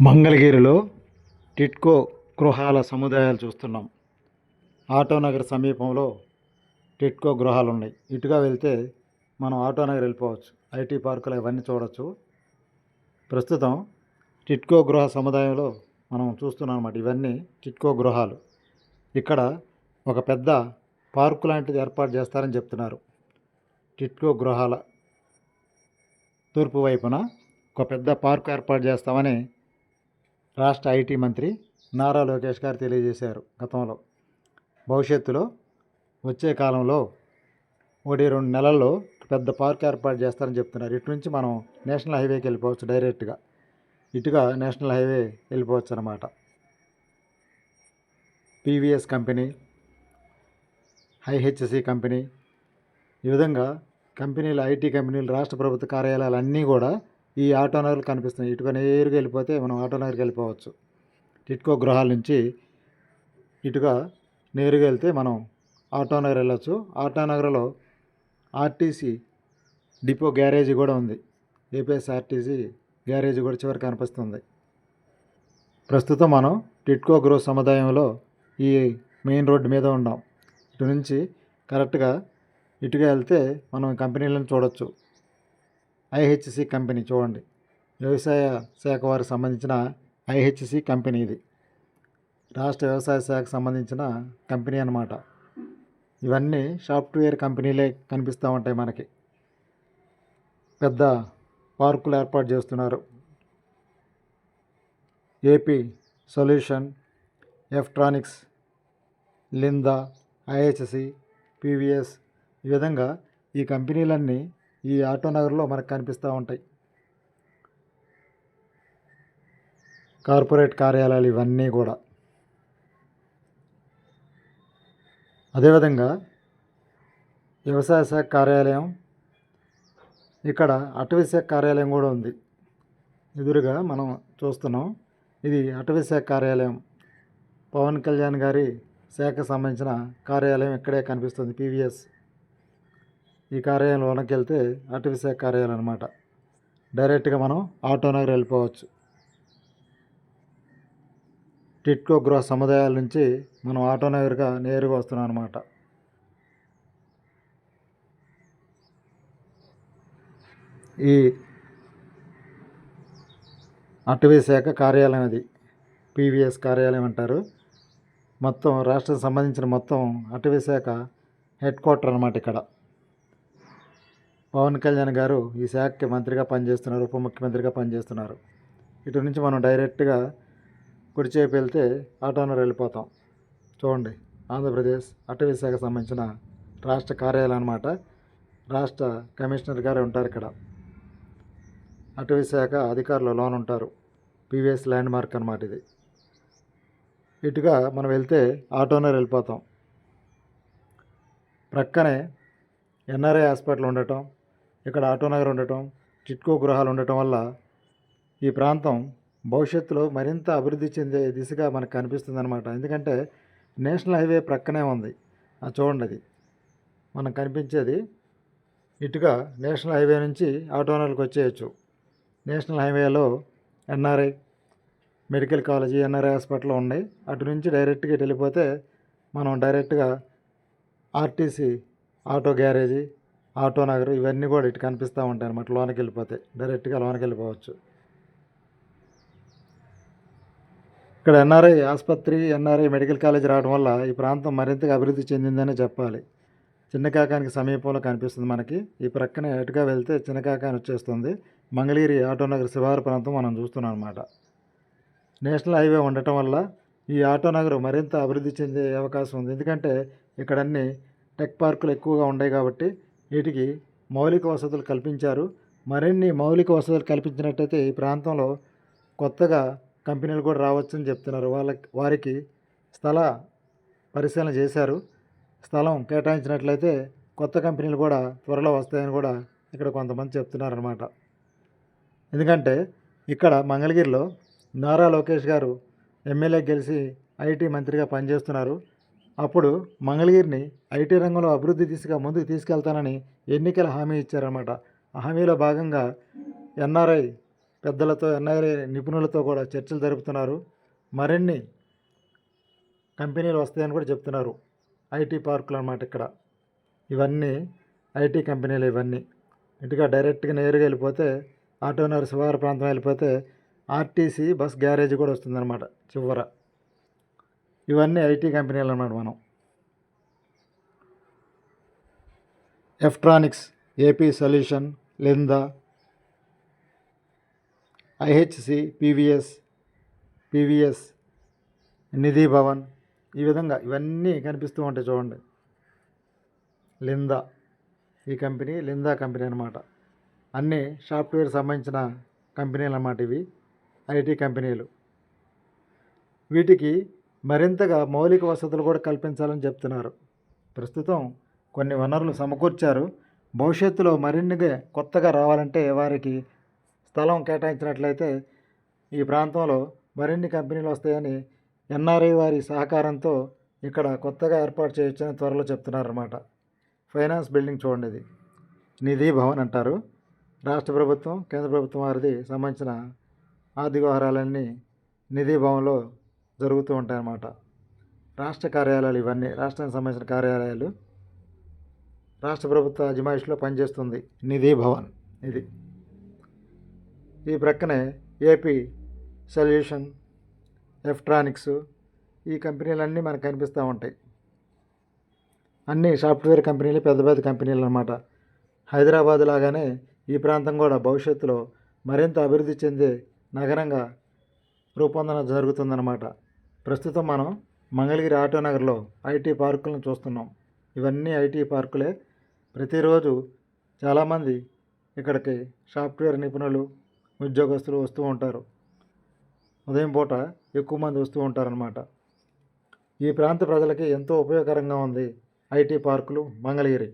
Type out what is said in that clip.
మంగళగిరిలో టిట్కో గృహాల సముదాయాలు చూస్తున్నాం. ఆటోనగర్ సమీపంలో టిట్కో గృహాలు ఉన్నాయి ఇటుగా వెళ్తే మనం ఆటోనగర్ వెళ్ళిపోవచ్చు. ఐటీ పార్కులు ఇవన్నీ చూడవచ్చు ప్రస్తుతం టిట్కో గృహ సముదాయంలో మనం చూస్తున్నాం అనమాట ఇవన్నీ టిట్కో గృహాలు. ఇక్కడ ఒక పెద్ద పార్కు లాంటిది ఏర్పాటు చేస్తారని చెప్తున్నారు. టిట్కో గృహాల తూర్పు వైపున ఒక పెద్ద పార్కు ఏర్పాటు చేస్తామని రాష్ట్ర ఐటీ మంత్రి నారా లోకేష్ గారు తెలియజేశారు గతంలో. భవిష్యత్తులో వచ్చే కాలంలో ఒకటి రెండు నెలల్లో పెద్ద పార్క్ ఏర్పాటు చేస్తారని చెప్తున్నారు. ఇటు నుంచి మనం నేషనల్ హైవేకి వెళ్ళిపోవచ్చు డైరెక్ట్గా. ఇటుగా నేషనల్ హైవే వెళ్ళిపోవచ్చు అనమాట పీవీఎస్ కంపెనీ ఐహెచ్సి కంపెనీ ఈ విధంగా కంపెనీలు ఐటీ కంపెనీలు రాష్ట్ర ప్రభుత్వ కార్యాలయాలు అన్నీ కూడా ఈ ఆటో నగర్లు కనిపిస్తున్నాయి. ఇటుక నేరుగా వెళ్ళిపోతే మనం ఆటోనగర్కి వెళ్ళిపోవచ్చు. టిట్కో గృహాల నుంచి ఇటుక నేరుగా వెళ్తే మనం ఆటో నగర్ వెళ్ళొచ్చు. ఆటోనగర్లో ఆర్టీసీ డిపో గ్యారేజీ కూడా ఉంది. ఏపీఎస్ఆర్టీసీ గ్యారేజీ కూడా చివరి కనిపిస్తుంది. ప్రస్తుతం మనం టిట్కో గృహ సముదాయంలో ఈ మెయిన్ రోడ్డు మీద ఉన్నాం. ఇటు నుంచి కరెక్ట్గా ఇటుగా వెళ్తే మనం కంపెనీలను చూడొచ్చు. ఐహెచ్సి కంపెనీ చూడండి. వ్యవసాయ శాఖ వారికి సంబంధించిన ఐహెచ్సి కంపెనీ ఇది. రాష్ట్ర వ్యవసాయ శాఖకు సంబంధించిన కంపెనీ అన్నమాట. ఇవన్నీ సాఫ్ట్వేర్ కంపెనీలే కనిపిస్తూ ఉంటాయి మనకి. పెద్ద పార్కులు ఏర్పాటు చేస్తున్నారు. ఏపీ సొల్యూషన్ ఎలక్ట్రానిక్స్ లిందా ఐహెచ్సి పీవీఎస్ ఈ విధంగా ఈ కంపెనీలన్నీ ఈ ఆటో నగర్లో మనకు కనిపిస్తూ ఉంటాయి. కార్పొరేట్ కార్యాలయాలు ఇవన్నీ కూడా. అదేవిధంగా వ్యవసాయ శాఖ కార్యాలయం ఇక్కడ అటవీ శాఖ కార్యాలయం కూడా ఉంది. ఎదురుగా మనం చూస్తున్నాం ఇది అటవీ శాఖ కార్యాలయం. పవన్ కళ్యాణ్ గారి శాఖకు సంబంధించిన కార్యాలయం ఇక్కడే కనిపిస్తుంది పీవీఎస్ ఈ కార్యాలయంలోకి వెళ్తే అటవీ శాఖ కార్యాలయం అనమాట డైరెక్ట్గా మనం ఆటోనగర్ వెళ్ళిపోవచ్చు. టిట్కో గృహ సముదాయాల నుంచి మనం ఆటోనగర్గా నేరుగా వస్తున్నాం అనమాట ఈ అటవీ శాఖ కార్యాలయం అది. పీవీఎస్ కార్యాలయం అంటారు. మొత్తం రాష్ట్రం సంబంధించిన మొత్తం అటవీ శాఖ హెడ్ క్వార్టర్ అనమాట ఇక్కడ. పవన్ కళ్యాణ్ గారు ఈ శాఖకి మంత్రిగా పనిచేస్తున్నారు ఉప ముఖ్యమంత్రిగా పనిచేస్తున్నారు. ఇటు నుంచి మనం డైరెక్ట్గా కుడిచేపు వెళ్తే ఆటోనర్ వెళ్ళిపోతాం. చూడండి ఆంధ్రప్రదేశ్ అటవీ శాఖకు సంబంధించిన రాష్ట్ర కార్యాలయం అనమాట రాష్ట్ర కమిషనర్ గారు ఉంటారు ఇక్కడ. అటవీ శాఖ అధికారులు లోన్ ఉంటారు. పీవీఎస్ ల్యాండ్ మార్క్ అనమాట ఇది. ఇటుగా మనం వెళ్తే ఆటోనర్ వెళ్ళిపోతాం. ప్రక్కనే ఎన్ఆర్ఐ హాస్పిటల్ ఉండటం ఇక్కడ ఆటోనగర్ ఉండటం టిట్కో గృహాలు ఉండటం వల్ల ఈ ప్రాంతం భవిష్యత్తులో మరింత అభివృద్ధి చెందే దిశగా మనకు కనిపిస్తుందన్నమాట. ఎందుకంటే నేషనల్ హైవే ప్రక్కనే ఉంది. ఆ చూడండి అది. మనం కనిపించేది ఇటుగా నేషనల్ హైవే నుంచి ఆటోనగర్కి వచ్చేయచ్చు. నేషనల్ హైవేలో NRI medical college NRI hospital ఉన్నాయి. అటు నుంచి డైరెక్ట్గా ఇటు వెళ్ళిపోతే మనం డైరెక్ట్గా RTC auto garage Auto Nagar ఇవన్నీ కూడా ఇటు కనిపిస్తూ ఉంటాయి అన్నమాట. లోనకి వెళ్ళిపోతే. డైరెక్ట్గా లోనకి వెళ్ళిపోవచ్చు. ఇక్కడ ఎన్ఆర్ఐ ఆసుపత్రి ఎన్ఆర్ఐ మెడికల్ కాలేజ్ రావడం వల్ల ఈ ప్రాంతం మరింతగా అభివృద్ధి చెందిందనే చెప్పాలి. చిన్నకాకానికి సమీపంలో కనిపిస్తుంది మనకి. ఈ ప్రక్కన ఎటుగా వెళ్తే చిన్నకాకాని వచ్చేస్తుంది. మంగళగిరి ఆటోనగర్ శివారు ప్రాంతం మనం చూస్తున్నాం అనమాట నేషనల్ హైవే ఉండటం వల్ల ఈ ఆటోనగర్ మరింత అభివృద్ధి చెందే అవకాశం ఉంది. ఎందుకంటే ఇక్కడన్నీ టెక్ పార్కులు ఎక్కువగా ఉన్నాయి కాబట్టి వీటికి మౌలిక వసతులు కల్పించారు. మరిన్ని మౌలిక వసతులు కల్పించినట్టయితే ఈ ప్రాంతంలో కొత్తగా కంపెనీలు కూడా రావచ్చని చెప్తున్నారు. వాళ్ళకి వారికి స్థల పరిశీలన చేశారు. స్థలం కేటాయించినట్లయితే కొత్త కంపెనీలు కూడా త్వరలో వస్తాయని కూడా ఇక్కడ కొంతమంది చెప్తున్నారనమాట ఎందుకంటే ఇక్కడ మంగళగిరిలో నారా లోకేష్ గారు ఎమ్మెల్యే గెలిచి ఐటీ మంత్రిగా పనిచేస్తున్నారు. అప్పుడు మంగళగిరిని ఐటీ రంగంలో అభివృద్ధి దిశగా ముందుకు తీసుకెళ్తానని ఎన్నికల హామీ ఇచ్చారన్నమాట. ఆ హామీలో భాగంగా ఎన్ఆర్ఐ పెద్దలతో ఎన్ఆర్ఐ నిపుణులతో కూడా చర్చలు జరుపుతున్నారు. మరిన్ని కంపెనీలు వస్తాయని కూడా చెప్తున్నారు ఐటీ పార్కులు అన్నమాట ఇక్కడ. ఇవన్నీ ఐటీ కంపెనీలు ఇవన్నీ. ఇటుగా డైరెక్ట్గా నేరుగా వెళ్ళిపోతే ఆటోనగర్ శివార ప్రాంతం వెళ్ళిపోతే ఆర్టీసీ బస్ గ్యారేజ్ కూడా వస్తుందన్నమాట చివర. ఇవన్నీ ఐటీ కంపెనీలు అన్నమాట మనం. ఎఫ్ట్రానిక్స్ AP solution లిందా IHC PVS PVS Nidhi Bhavan ఈ విధంగా ఇవన్నీ కనిపిస్తూ ఉంటాయి చూడండి. లిందా ఈ కంపెనీ లిందా కంపెనీ అనమాట అన్నీ సాఫ్ట్వేర్ సంబంధించిన కంపెనీలు అన్నమాట ఇవి ఐటీ కంపెనీలు. వీటికి మరింతగా మౌలిక వసతులు కూడా కల్పించాలని చెప్తున్నారు. ప్రస్తుతం కొన్ని వనరులు సమకూర్చారు. భవిష్యత్తులో మరిన్నిగా కొత్తగా రావాలంటే వారికి స్థలం కేటాయించినట్లయితే ఈ ప్రాంతంలో మరిన్ని కంపెనీలు వస్తాయని ఎన్ఆర్ఐ వారి సహకారంతో ఇక్కడ కొత్తగా ఏర్పాటు చేయొచ్చని త్వరలో చెప్తున్నారన్నమాట. ఫైనాన్స్ బిల్డింగ్ చూడండి ఇది. నిధి భవన్ అంటారు. రాష్ట్ర ప్రభుత్వం కేంద్ర ప్రభుత్వం వారిది సంబంధించిన ఆర్థిక వ్యవహారాలన్నీ నిధి భవన్లో జరుగుతూ ఉంటాయన్నమాట. రాష్ట్ర కార్యాలయాలు ఇవన్నీ రాష్ట్రానికి సంబంధించిన కార్యాలయాలు రాష్ట్ర ప్రభుత్వ అజమాయిషిలో పనిచేస్తుంది. నిధి భవన్ ఇది. ఈ ప్రక్కనే ఏపీ సొల్యూషన్ ఎలక్ట్రానిక్స్ ఈ కంపెనీలన్నీ మనకు కనిపిస్తూ ఉంటాయి. అన్ని సాఫ్ట్వేర్ కంపెనీలు పెద్ద పెద్ద కంపెనీలు అన్నమాట. హైదరాబాద్ లాగానే ఈ ప్రాంతం కూడా భవిష్యత్తులో మరింత అభివృద్ధి చెందే నగరంగా రూపొందన జరుగుతుందన్నమాట. ప్రస్తుతం మనం మంగళగిరి ఆటో నగర్లో ఐటీ పార్కులను చూస్తున్నాం. ఇవన్నీ ఐటీ పార్కులే. ప్రతిరోజు చాలామంది ఇక్కడికి సాఫ్ట్వేర్ నిపుణులు ఉద్యోగస్తులు వస్తూ ఉంటారు. ఉదయం పూట ఎక్కువ మంది వస్తూ ఉంటారనమాట ఈ ప్రాంత ప్రజలకి ఎంతో ఉపయోగకరంగా ఉంది ఐటీ పార్కులు మంగళగిరి.